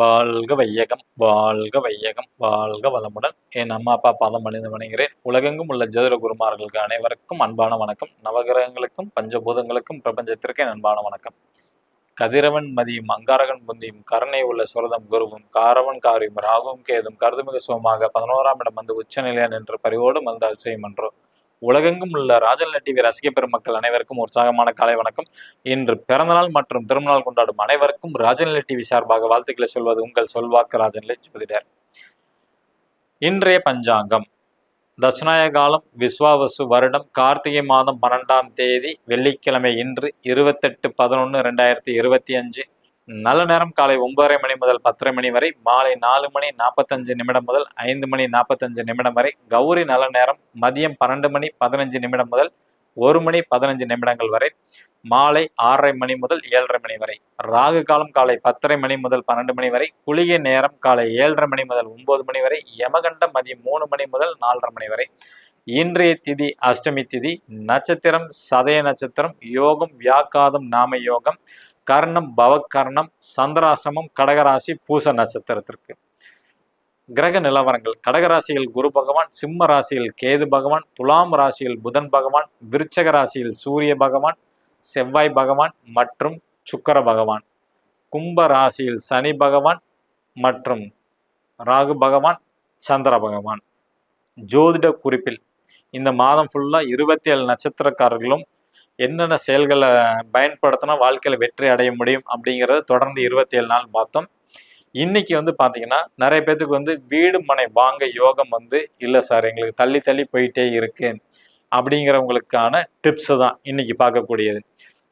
வாழ்க வையகம் வாழ்க வையகம் வாழ்க வளமுடன். என் அம்மா அப்பா பாதம் பணிந்து வணங்குகிறேன். உலகெங்கும் உள்ள ஜோதிட குருமார்களுக்கு அனைவருக்கும் அன்பான வணக்கம். நவகிரகங்களுக்கும் பஞ்சபூதங்களுக்கும் பிரபஞ்சத்திற்கு என் அன்பான வணக்கம். கதிரவன் மதியும் அங்காரகன் புந்தியும் கருணை உள்ள சுரதம் குருவும் காரவன் காரியும் ராகுவும் கேதும் கருதுமிகு சுகமாக பதினோராம் இடம் வந்து உச்சநிலையா நின்று பரிவோடு மந்தால் செய்யும் என்றோ உலகெங்கும் உள்ள ராஜநிலை டிவி ரசிக பெருமக்கள் அனைவருக்கும் உற்சாகமான காலை வணக்கம். இன்று பிறந்தநாள் மற்றும் திருமணநாள் கொண்டாடும் அனைவருக்கும் ராஜநிலை டிவி சார்பாக வாழ்த்துக்களை சொல்வது உங்கள் சொல்வாக்கு ராஜநிலை ஜோதிடர். இன்றைய பஞ்சாங்கம். தட்சிணாய காலம் விஸ்வாவசு வருடம் கார்த்திகை மாதம் பன்னெண்டாம் தேதி வெள்ளிக்கிழமை இன்று இருபத்தெட்டு பதினொன்று ரெண்டாயிரத்தி இருபத்தி அஞ்சு நல்ல நேரம் காலை ஒன்பதரை மணி முதல் பத்தரை மணி வரை மாலை நாலு மணி நாற்பத்தஞ்சு நிமிடம் முதல் ஐந்து மணி நாற்பத்தஞ்சு நிமிடம் வரை கௌரி நல்ல நேரம் மதியம் பன்னெண்டு மணி பதினஞ்சு நிமிடம் முதல் ஒரு மணி பதினஞ்சு நிமிடங்கள் வரை மாலை ஆறரை மணி முதல் ஏழரை மணி வரை. ராகு காலம் காலை பத்தரை மணி முதல் பன்னெண்டு மணி வரை குளிகை நேரம் காலை ஏழரை மணி முதல் ஒன்பது மணி வரை யமகண்டம் மதியம் மூணு மணி முதல் நாலரை மணி வரை. இன்றைய திதி அஷ்டமி திதி நட்சத்திரம் சதய நட்சத்திரம் யோகம் வியாக்காதம் நாம யோகம் கர்ணம் பவக்கர்ணம் சந்திராசிரமம் கடகராசி பூச நட்சத்திரத்திற்கு. கிரக நிலவரங்கள். கடகராசியில் குரு பகவான் சிம்ம ராசியில் கேது பகவான் துலாம் ராசியில் புதன் பகவான் விருச்சக ராசியில் சூரிய பகவான் செவ்வாய் பகவான் மற்றும் சுக்கர பகவான். கும்ப ராசியில் சனி பகவான் மற்றும் ராகு பகவான் சந்திர பகவான். ஜோதிட குறிப்பில். இந்த மாதம் ஃபுல்லாக இருபத்தி ஏழு நட்சத்திரக்காரர்களும் என்னென்ன செயல்களை பயன்படுத்தினா வாழ்க்கையில் வெற்றி அடைய முடியும் அப்படிங்கிறத தொடர்ந்து இருபத்தி ஏழு நாள் பார்த்தோம். இன்னைக்கு வந்து பார்த்தீங்கன்னா நிறைய பேத்துக்கு வந்து வீடு மனை வாங்க யோகம் வந்து இல்லை சார் எங்களுக்கு தள்ளி தள்ளி போயிட்டே இருக்கு அப்படிங்கிறவங்களுக்கான டிப்ஸ் தான் இன்னைக்கு பார்க்கக்கூடியது.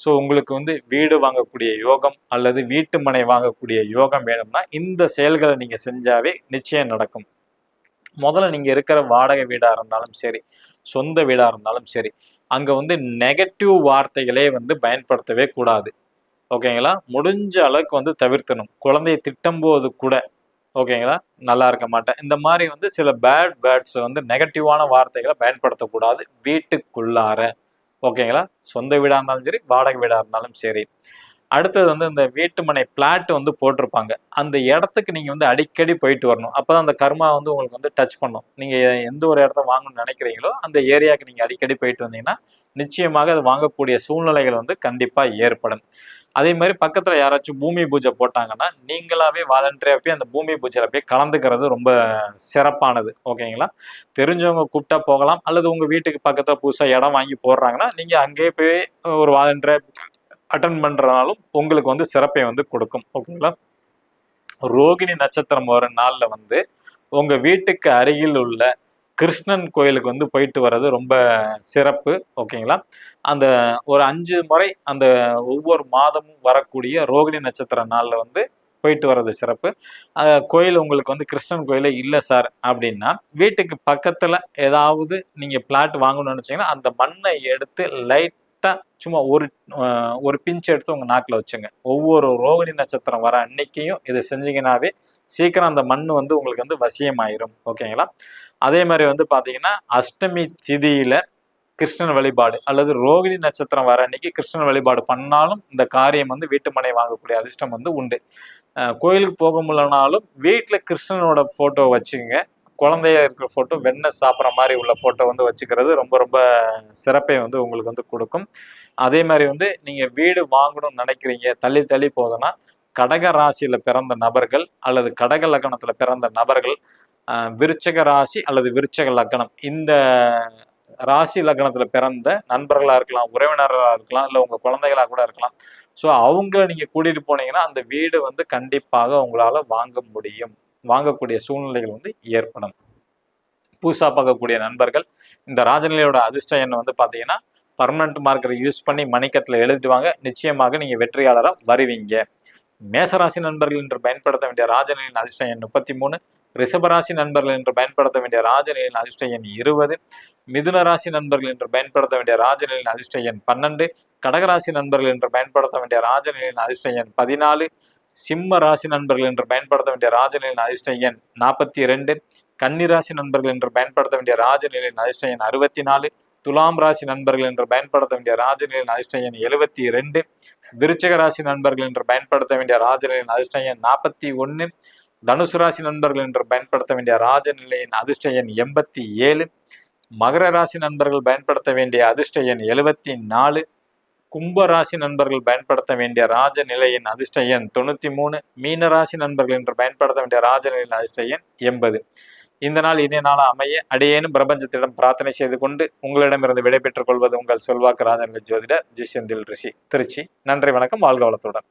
ஸோ உங்களுக்கு வந்து வீடு வாங்கக்கூடிய யோகம் அல்லது வீட்டு மனை வாங்கக்கூடிய யோகம் வேணும்னா இந்த செயல்களை நீங்கள் செஞ்சாவே நிச்சயம் நடக்கும். முதல்ல நீங்கள் இருக்கிற வாடகை வீடாக இருந்தாலும் சரி சொந்த வீடாக இருந்தாலும் சரி அங்கே வந்து நெகட்டிவ் வார்த்தைகளே வந்து பயன்படுத்தவே கூடாது. ஓகேங்களா முடிஞ்ச அளவுக்கு வந்து தவிர்த்தணும். குழந்தைய திட்டும்போது கூட ஓகேங்களா நல்லா இருக்க மாட்டேன். இந்த மாதிரி வந்து சில பேட் வேர்ட்ஸ் வந்து நெகட்டிவான வார்த்தைகளை பயன்படுத்தக்கூடாது வீட்டுக்குள்ளார ஓகேங்களா சொந்த வீடாக இருந்தாலும் சரி வாடகை வீடாக இருந்தாலும் சரி. அடுத்தது வந்து இந்த வீட்டுமனை பிளாட் வந்து போட்டிருப்பாங்க. அந்த இடத்துக்கு நீங்கள் வந்து அடிக்கடி போயிட்டு வரணும். அப்போ அந்த கர்மா வந்து உங்களுக்கு வந்து டச் பண்ணும். நீங்கள் எந்த ஒரு இடத்த வாங்கணும்னு நினைக்கிறீங்களோ அந்த ஏரியாவுக்கு நீங்கள் அடிக்கடி போயிட்டு வந்தீங்கன்னா நிச்சயமாக அது வாங்கக்கூடிய சூழ்நிலைகள் வந்து கண்டிப்பாக ஏற்படும். அதே மாதிரி பக்கத்தில் யாராச்சும் பூமி பூஜை போட்டாங்கன்னா நீங்களாவே வாலண்டரியாக போய் அந்த பூமி பூஜையில் போய் கலந்துக்கிறது ரொம்ப சிறப்பானது. ஓகேங்களா? தெரிஞ்சவங்க கூப்பிட்டா போகலாம். அல்லது உங்கள் வீட்டுக்கு பக்கத்தில் புதுசாக இடம் வாங்கி போடுறாங்கன்னா நீங்கள் அங்கேயே போய் ஒரு வாலண்டரியாக அட்டன் பண்ணுறனாலும் உங்களுக்கு வந்து சிறப்பை வந்து கொடுக்கும். ஓகேங்களா ரோகிணி நட்சத்திரம் வர நாளில் வந்து உங்கள் வீட்டுக்கு அருகில் உள்ள கிருஷ்ணன் கோயிலுக்கு வந்து போயிட்டு வர்றது ரொம்ப சிறப்பு. ஓகேங்களா அந்த ஒரு அஞ்சு முறை அந்த ஒவ்வொரு மாதமும் வரக்கூடிய ரோகிணி நட்சத்திர நாளில் வந்து போயிட்டு வர்றது சிறப்பு. கோயில் உங்களுக்கு வந்து கிருஷ்ணன் கோயிலே இல்லை சார் அப்படின்னா வீட்டுக்கு பக்கத்தில் ஏதாவது நீங்கள் பிளாட் வாங்கணும்னு நினச்சிங்கன்னா அந்த மண்ணை எடுத்து லைட் சும்மா ஒரு ஒரு பிஞ்ச் எடுத்து உங்கள் நாக்கில் வச்சுங்க. ஒவ்வொரு ரோகிணி நட்சத்திரம் வர அன்னைக்கையும் இதை செஞ்சீங்கன்னாவே சீக்கிரம் அந்த மண் வந்து உங்களுக்கு வந்து வசியமாயிரும். ஓகேங்களா? அதே மாதிரி வந்து பார்த்தீங்கன்னா அஷ்டமி திதியில் கிருஷ்ணன் வழிபாடு அல்லது ரோகிணி நட்சத்திரம் வர அன்னைக்கு கிருஷ்ணன் வழிபாடு பண்ணாலும் இந்த காரியம் வந்து வீட்டு மனை வாங்கக்கூடிய அதிர்ஷ்டம் வந்து உண்டு. கோயிலுக்கு போக முடியலனாலும் வீட்டில் கிருஷ்ணனோட ஃபோட்டோ வச்சுங்க குழந்தைய இருக்கிற ஃபோட்டோ வெண்ணெய் சாப்பிட்ற மாதிரி உள்ள ஃபோட்டோ வந்து வச்சுக்கிறது ரொம்ப ரொம்ப சிறப்பை வந்து உங்களுக்கு வந்து கொடுக்கும். அதே மாதிரி வந்து நீங்கள் வீடு வாங்கணும்னு நினைக்கிறீங்க தள்ளி தள்ளி போதுன்னா கடக ராசியில் பிறந்த நபர்கள் அல்லது கடக லக்கணத்தில் பிறந்த நபர்கள் விருச்சக ராசி அல்லது விருச்சக லக்கணம் இந்த ராசி லக்னத்தில் பிறந்த நண்பர்களாக இருக்கலாம் உறவினர்களாக இருக்கலாம் இல்லை உங்கள் குழந்தைகளாக கூட இருக்கலாம். ஸோ அவங்கள நீங்கள் கூட்டிகிட்டு போனீங்கன்னா அந்த வீடு வந்து கண்டிப்பாக உங்களால் வாங்க முடியும். வாங்கக்கூடிய சூழ்நிலைகள் வந்து ஏற்படும். பூசா பார்க்கக்கூடிய நண்பர்கள் இந்த ராஜநிலையோட அதிர்ஷ்ட எண் வந்து பார்த்தீங்கன்னா பர்மனண்ட் மார்க்கரை யூஸ் பண்ணி மணிக்கட்டில் எழுதிட்டு வாங்க. நிச்சயமாக நீங்கள் வெற்றியாளராக வருவீங்க. மேசராசி நண்பர்கள் என்று பயன்படுத்த வேண்டிய ராஜநிலையின் அதிர்ஷ்ட எண் முப்பத்தி மூணு. ரிஷபராசி நண்பர்கள் என்று பயன்படுத்த வேண்டிய ராஜநிலையின் அதிர்ஷ்ட எண் இருபது. மிதுன ராசி நண்பர்கள் என்று பயன்படுத்த வேண்டிய ராஜநிலையின் அதிர்ஷ்ட எண் பன்னெண்டு. கடகராசி நண்பர்கள் என்று பயன்படுத்த வேண்டிய ராஜநிலையின் அதிர்ஷ்ட எண் பதினாலு. சிம்ம ராசி நண்பர்கள் என்று பயன்படுத்த வேண்டிய ராஜநிலையின் அதிர்ஷ்ட எண் நாற்பத்தி இரண்டு. கன்னிராசி நண்பர்கள் என்று பயன்படுத்த வேண்டிய ராஜநிலையின் அதிர்ஷ்ட எண் அறுபத்தி நாலு. துலாம் ராசி நண்பர்கள் என்று பயன்படுத்த வேண்டிய ராஜநிலையின் அதிர்ஷ்ட எண் எழுபத்தி ரெண்டு விருச்சக ராசி நண்பர்கள் என்று பயன்படுத்த வேண்டிய ராஜநிலையின் அதிர்ஷ்ட எண் நாற்பத்தி ஒன்று தனுசு ராசி நண்பர்கள் என்று பயன்படுத்த வேண்டிய ராஜநிலையின் அதிர்ஷ்ட எண் எண்பத்தி ஏழு மகர ராசி நண்பர்கள் பயன்படுத்த வேண்டிய அதிர்ஷ்ட எண் எழுபத்தி நாலு கும்ப ராசி நண்பர்கள் பயன்படுத்த வேண்டிய ராஜ நிலையின் அதிர்ஷ்ட எண் தொண்ணூத்தி மூணு மீன ராசி நண்பர்கள் என்று பயன்படுத்த வேண்டிய ராஜ நிலையின் அதிர்ஷ்ட எண் எண்பது. இந்த நாள் இனிய நாள் அமைய அடியேனும் பிரபஞ்சத்திடம் பிரார்த்தனை செய்து கொண்டு உங்களிடமிருந்து விடைபெற்றுக் கொள்வது உங்கள் சொல்வாக்கு ராஜன்கள் ஜோதிடர் ஜிசெந்தில் ரிஷி திருச்சி. நன்றி வணக்கம் வாழ்க வளத்துடன்.